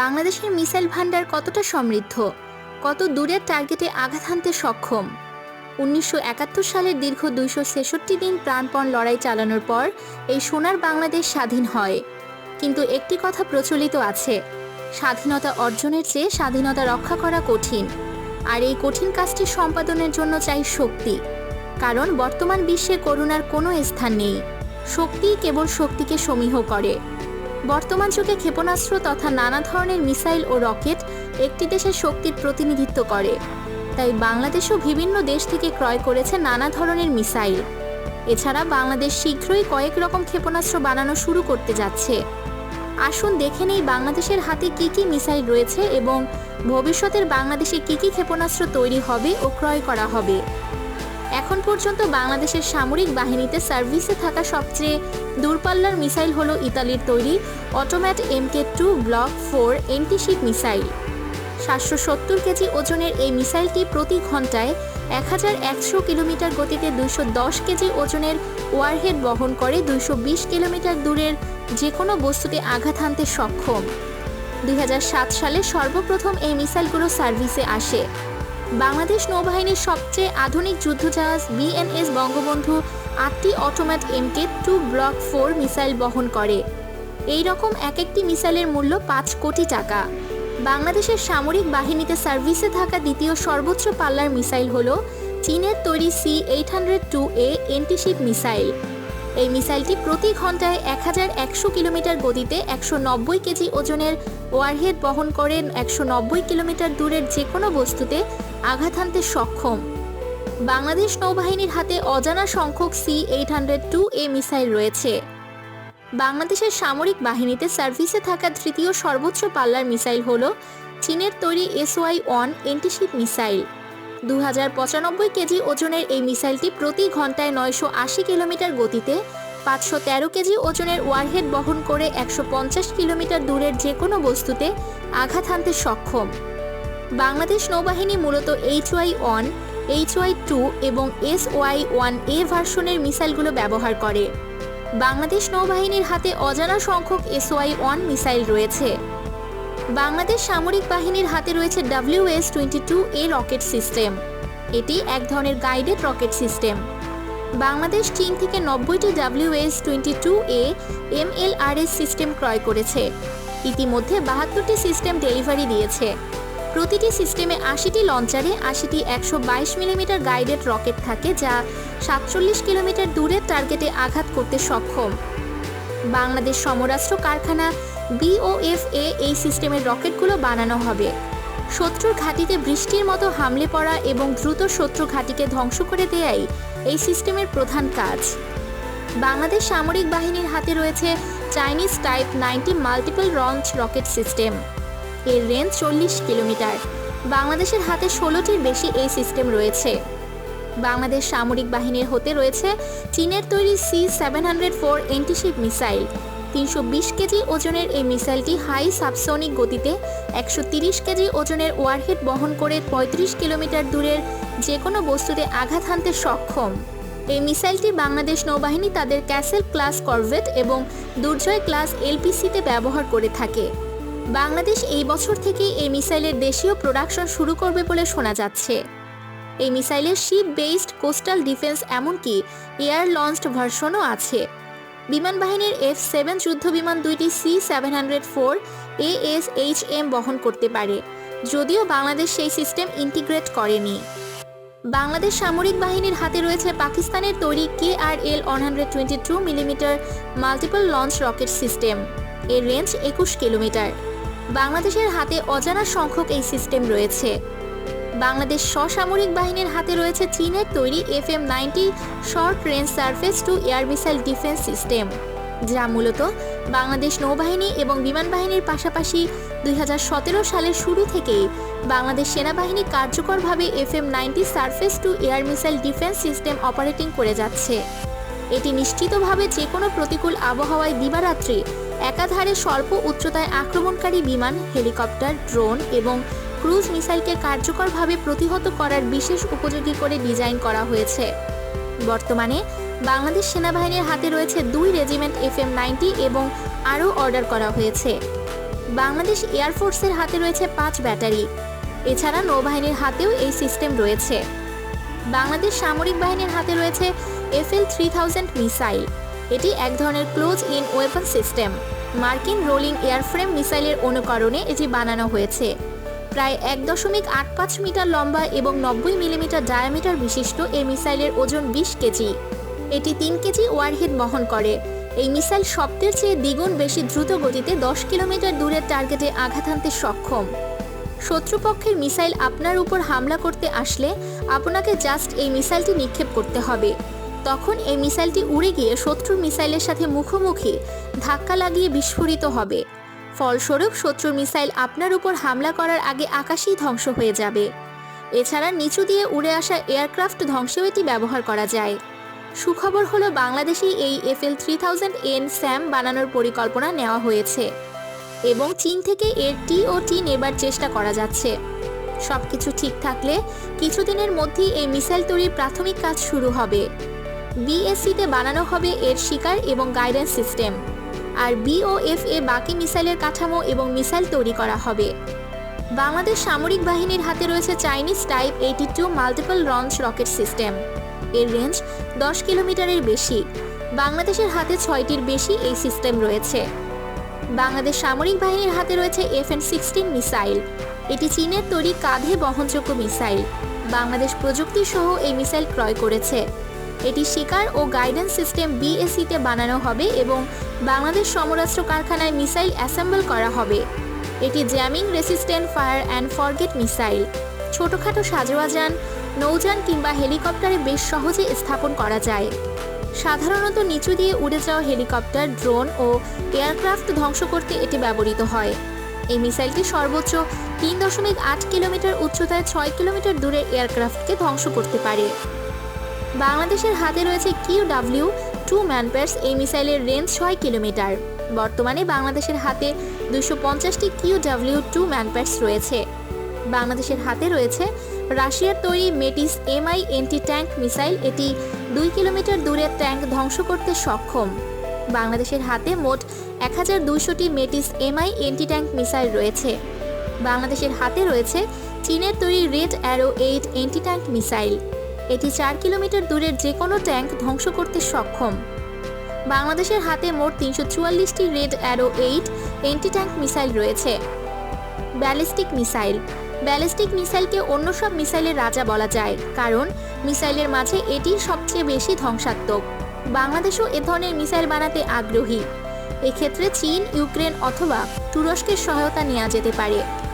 বাংলাদেশের মিসাইল ভান্ডার কতটা সমৃদ্ধ? কত দূরের টার্গেটে আঘাত হানতে সক্ষম? উনিশশো একাত্তর সালের দীর্ঘ দুইশো ছেষট্টি দিন প্রাণপণ লড়াই চালানোর পর এই সোনার বাংলাদেশ স্বাধীন হয়। কিন্তু একটি কথা প্রচলিত আছে, স্বাধীনতা অর্জনের চেয়ে স্বাধীনতা রক্ষা করা কঠিন। আর এই কঠিন কাজটি সম্পাদনের জন্য চাই শক্তি। কারণ বর্তমান বিশ্বে করুণার কোনো স্থান নেই। শক্তিই কেবল শক্তিকে সমীহ করে। বর্তমান যুগে ক্ষেপণাস্ত্র তথা নানা ধরনের মিসাইল ও রকেট একটি দেশের শক্তির প্রতিনিধিত্ব করে। তাই বাংলাদেশও বিভিন্ন দেশ থেকে ক্রয় করেছে নানা ধরনের মিসাইল। এছাড়া বাংলাদেশ শীঘ্রই কয়েক রকম ক্ষেপণাস্ত্র বানানো শুরু করতে যাচ্ছে। আসুন দেখে নেই বাংলাদেশের হাতে কি কি মিসাইল রয়েছে এবং ভবিষ্যতের বাংলাদেশে কি কি ক্ষেপণাস্ত্র তৈরি হবে ও ক্রয় করা হবে। এখন পর্যন্ত বাংলাদেশের সামরিক বাহিনীতে সার্ভিসে থাকা সবচেয়ে দূরপাল্লার মিসাইল হলো ইতালির তৈরি Otomat MK two block four antiship missile. সাতশো সত্তর কেজি ওজনের এই মিসাইলটি প্রতি ঘন্টায় এক হাজার একশো কিলোমিটার গতিতে দুইশো দশ কেজি ওজনের ওয়ারহেড বহন করে দুইশো বিশ কিলোমিটার দূরের যে কোনো বস্তুতে আঘাত হানতে সক্ষম। দু হাজার সাত সালে সর্বপ্রথম এই মিসাইলগুলো সার্ভিসে আসে। বাংলাদেশ নৌবাহিনীর সবচেয়ে আধুনিক যুদ্ধজাহাজ বিএনএস বঙ্গবন্ধু আটটি Otomat MK two block four missile বহন করে। এই রকম এক একটি মিসাইলের মূল্য পাঁচ কোটি টাকা। বাংলাদেশের সামরিক বাহিনীতে সার্ভিসে থাকা দ্বিতীয় সর্বোচ্চ পাল্লার মিসাইল হল চীনের তৈরি C eight hundred two A antiship missile. এই মিসাইলটি প্রতি ঘন্টায় এক হাজার একশো কিলোমিটার গতিতে একশো নব্বই কেজি ওজনের ওয়ারহেড বহন করে একশো নব্বই কিলোমিটার দূরের যে কোনো বস্তুতে আঘাত হানতে সক্ষম। বাংলাদেশ নৌবাহিনীর হাতে অজানা সংখ্যক C eight hundred two A missile রয়েছে। বাংলাদেশের সামরিক বাহিনীতে সার্ভিসে থাকা তৃতীয় সর্বোচ্চ পাল্লার মিসাইল হল চীনের তৈরি এসওয়াই ওয়ান এন্টিশিপ মিসাইল। দু হাজার পঁচানব্বই কেজি ওজনের এই মিসাইলটি প্রতি ঘন্টায় নয়শো আশি কিলোমিটার গতিতে পাঁচশো তেরো কেজি ওজনের ওয়ারহেড বহন করে একশো পঞ্চাশ কিলোমিটার দূরের যে কোনো বস্তুতে আঘাত হানতে সক্ষম। বাংলাদেশ নৌবাহিনী মূলত H Y one H Y two এবং এস ওয়াই ওয়ান এ ভার্সনের মিসাইলগুলো ব্যবহার করে। বাংলাদেশ নৌবাহিনীর হাতে অজানা সংখ্যক এসওয়াই ওয়ান মিসাইল রয়েছে। বাংলাদেশ সামরিক বাহিনীর হাতে রয়েছে WS twenty two A rocket system. এটি এক ধরনের গাইডেড রকেট সিস্টেম। বাংলাদেশ চীন থেকে নব্বইটি WS twenty two A MLRS system ক্রয় করেছে। ইতিমধ্যে বাহাত্তরটি সিস্টেম ডেলিভারি দিয়েছে। প্রতিটি সিস্টেমে আশিটি লঞ্চারে আশিটি একশো বাইশ মিলিমিটার গাইডেড রকেট থাকে যা সাতচল্লিশ কিলোমিটার দূরের টার্গেটে আঘাত করতে সক্ষম। বাংলাদেশ সমরাস্ত্র কারখানা বিওএফএ এই সিস্টেমের রকেটগুলো বানানো হবে। শত্রুর ঘাঁটিতে বৃষ্টির মতো হামলে পড়া এবং দ্রুত শত্রু ঘাঁটিকে ধ্বংস করে দেয়াই এই সিস্টেমের প্রধান কাজ। বাংলাদেশ সামরিক বাহিনীর হাতে রয়েছে Chinese type ninety multiple launch rocket system. এর রেঞ্জ চল্লিশ কিলোমিটার। বাংলাদেশের হাতে ষোলোটির বেশি এই সিস্টেম রয়েছে। বাংলাদেশ সামরিক বাহিনীর হতে রয়েছে চীনের তৈরি C seven hundred four antiship missile. তিনশো বিশ কেজি ওজনের এই মিসাইলটি হাই সাবসনিক গতিতে একশো তিরিশ কেজি ওজনের ওয়ারহেড বহন করে পঁয়ত্রিশ কিলোমিটার দূরের যে কোনো বস্তুতে আঘাত হানতে সক্ষম। এই মিসাইলটি বাংলাদেশ নৌবাহিনী তাদের ক্যাসেল ক্লাস করভেট এবং দুর্জয় ক্লাস এলপিসিতে ব্যবহার করে থাকে। বাংলাদেশ এই বছর থেকেই এই মিসাইলের দেশীয় প্রোডাকশন শুরু করবে বলে শোনা যাচ্ছে। এই মিসাইলের শিপ বেসড কোস্টাল ডিফেন্স এমনকি এয়ার লঞ্চড ভার্সনও আছে। বিমান বাহিনীর এফ সেভেন যুদ্ধ বিমান দুইটি C seven hundred four AS H M বহন করতে পারে, যদিও বাংলাদেশ সেই সিস্টেম ইন্টিগ্রেট করেনি। বাংলাদেশ সামরিক বাহিনীর হাতে রয়েছে পাকিস্তানের তৈরি K R L one hundred twenty two millimetre multiple launch rocket system এর রেঞ্জ একুশ কিলোমিটার বাংলাদেশের হাতে অজানা সংখ্যক এই সিস্টেম রয়েছে। বাংলাদেশ সসামরিক বাহিনীর হাতে রয়েছে চীনের তৈরি F M ninety short range surface to air missile defence system, যা মূলত বাংলাদেশ নৌবাহিনী এবং বিমান বাহিনীর পাশাপাশি দুই হাজার সতেরো সালের শুরু থেকেই বাংলাদেশ সেনাবাহিনী কার্যকরভাবে F M ninety surface to air missile defence system operating করে যাচ্ছে। এটি নিশ্চিতভাবে যে কোনো প্রতিকূল আবহাওয়ায় দিবারাত্রি একাধারে স্বল্প উচ্চতায় আক্রমণকারী বিমান, হেলিকপ্টার, ড্রোন এবং ক্রুজ মিসাইলকে কার্যকরভাবে প্রতিহত করার বিশেষ উপযোগী করে ডিজাইন করা হয়েছে। বর্তমানে বাংলাদেশ সেনাবাহিনীর হাতে রয়েছে দুই রেজিমেন্ট এফ এম নাইনটি এবং আরও অর্ডার করা হয়েছে। বাংলাদেশ এয়ারফোর্সের হাতে রয়েছে পাঁচ ব্যাটারি। এছাড়া নৌবাহিনীর হাতেও এই সিস্টেম রয়েছে। বাংলাদেশ সামরিক বাহিনীর হাতে রয়েছে এফএল থ্রি থাউজেন্ড মিসাইল। এটি এক ধরনের ক্লোজ ইন ওয়েপন সিস্টেম। মার্কিন রোলিং এয়ারফ্রেম মিসাইলের অনুকরণে এটি বানানো হয়েছে। প্রায় এক দশমিক আট পাঁচ মিটার লম্বা এবং নব্বই মিলিমিটার ডায়ামিটার বিশিষ্ট এই মিসাইলের ওজন বিশ কেজি। এটি তিন কেজি ওয়ারহেড বহন করে। এই মিসাইল শব্দের চেয়ে দ্বিগুণ বেশি দ্রুত গতিতে দশ কিলোমিটার দূরের টার্গেটে আঘাত হানতে সক্ষম। শত্রুপক্ষের মিসাইল আপনার উপর হামলা করতে আসলে আপনাকে জাস্ট এই মিসাইলটি নিক্ষেপ করতে হবে। তখন এই মিসাইলটি উড়ে গিয়ে শত্রুর মিসাইলের সাথে মুখোমুখি ধাক্কা লাগিয়ে বিস্ফোরিত হবে। ফলস্বরূপ, শত্রুর মিসাইল আপনার উপর হামলা করার আগে আকাশেই ধ্বংস হয়ে যাবে। এছাড়া নিচু দিয়ে উড়ে আসা এয়ারক্রাফট ধ্বংসেও এটি ব্যবহার করা যায়। সুখবর হলো, বাংলাদেশে এই FL three thousand N SAM বানানোর পরিকল্পনা নেওয়া হয়েছে এবং চীন থেকে এর টি ও টি নেবার চেষ্টা করা যাচ্ছে। সব কিছু ঠিক থাকলে কিছুদিনের মধ্যেই এই মিসাইল তৈরির প্রাথমিক কাজ শুরু হবে। বিএসসিতে বানানো হবে এর শিকার এবং গাইডেন্স সিস্টেম। আর বিওএফ এ বাকি মিসাইলের কাঠামো এবং মিসাইল তৈরি করা হবে। বাংলাদেশ সামরিক বাহিনীর হাতে রয়েছে Chinese type eighty two multiple launch rocket system. এর রেঞ্জ দশ কিলোমিটারের বেশি। বাংলাদেশের হাতে ছয়টির বেশি এই সিস্টেম রয়েছে। বাংলাদেশ সামরিক বাহিনীর হাতে রয়েছে এফ এন সিক্সটিন মিসাইল। এটি চীনের তৈরি কাঁধে বহনযোগ্য মিসাইল। বাংলাদেশ প্রযুক্তি সহ এই মিসাইল ক্রয় করেছে। এটি শিকার ও গাইডেন্স সিস্টেম বিএসিতে বানানো হবে এবং বাংলাদেশ সমরাস্ত্র কারখানায় মিসাইল অ্যাসেম্বল করা হবে। এটি jamming resistant, fire and forget missile. ছোটোখাটো সাজোয়া যান নৌযান কিংবা হেলিকপ্টারে বেশ সহজে স্থাপন করা যায়। সাধারণত নিচু দিয়ে উড়ে যাওয়া হেলিকপ্টার, ড্রোন ও এয়ারক্রাফট ধ্বংস করতে এটি ব্যবহৃত হয়। এই মিসাইলটি সর্বোচ্চ তিন দশমিক আট কিলোমিটার উচ্চতায় ছয় কিলোমিটার দূরের এয়ারক্রাফটকে ধ্বংস করতে পারে। বাংলাদেশের হাতে রয়েছে কিউ ডাব্লিউ, টু ম্যানপ্যাডস এই মিসাইলের রেঞ্জ ছয় কিলোমিটার। বর্তমানে বাংলাদেশের হাতে দুশো পঞ্চাশটি কিউ ডাব্লিউ, টু ম্যানপ্যাডস রয়েছে। বাংলাদেশের হাতে রয়েছে রাশিয়ার তৈরি Metis MI anti tank missile. এটি দুই কিলোমিটার দূরের ট্যাঙ্ক ধ্বংস করতে সক্ষম। বাংলাদেশের হাতে মোট এক হাজার দুইশোটি Metis MI anti tank missile রয়েছে। বাংলাদেশের হাতে রয়েছে চীনের তৈরি red arrow eight anti tank missile. এটি চার কিলোমিটার দূরের যে কোনো ট্যাঙ্ক ধ্বংস করতে সক্ষম। বাংলাদেশের হাতে মোট তিনশো চুয়াল্লিশটি red arrow eight anti tank missile রয়েছে। Ballistic missile. ব্যালিস্টিক মিসাইলকে অন্য সব মিসাইলের রাজা বলা যায়, কারণ মিসাইলের মাঝে এটি সবচেয়ে বেশি ধ্বংসাত্মক। বাংলাদেশও এ ধরনের মিসাইল বানাতে আগ্রহী। এক্ষেত্রে চীন, ইউক্রেন অথবা তুরস্কের সহায়তা নেওয়া যেতে পারে।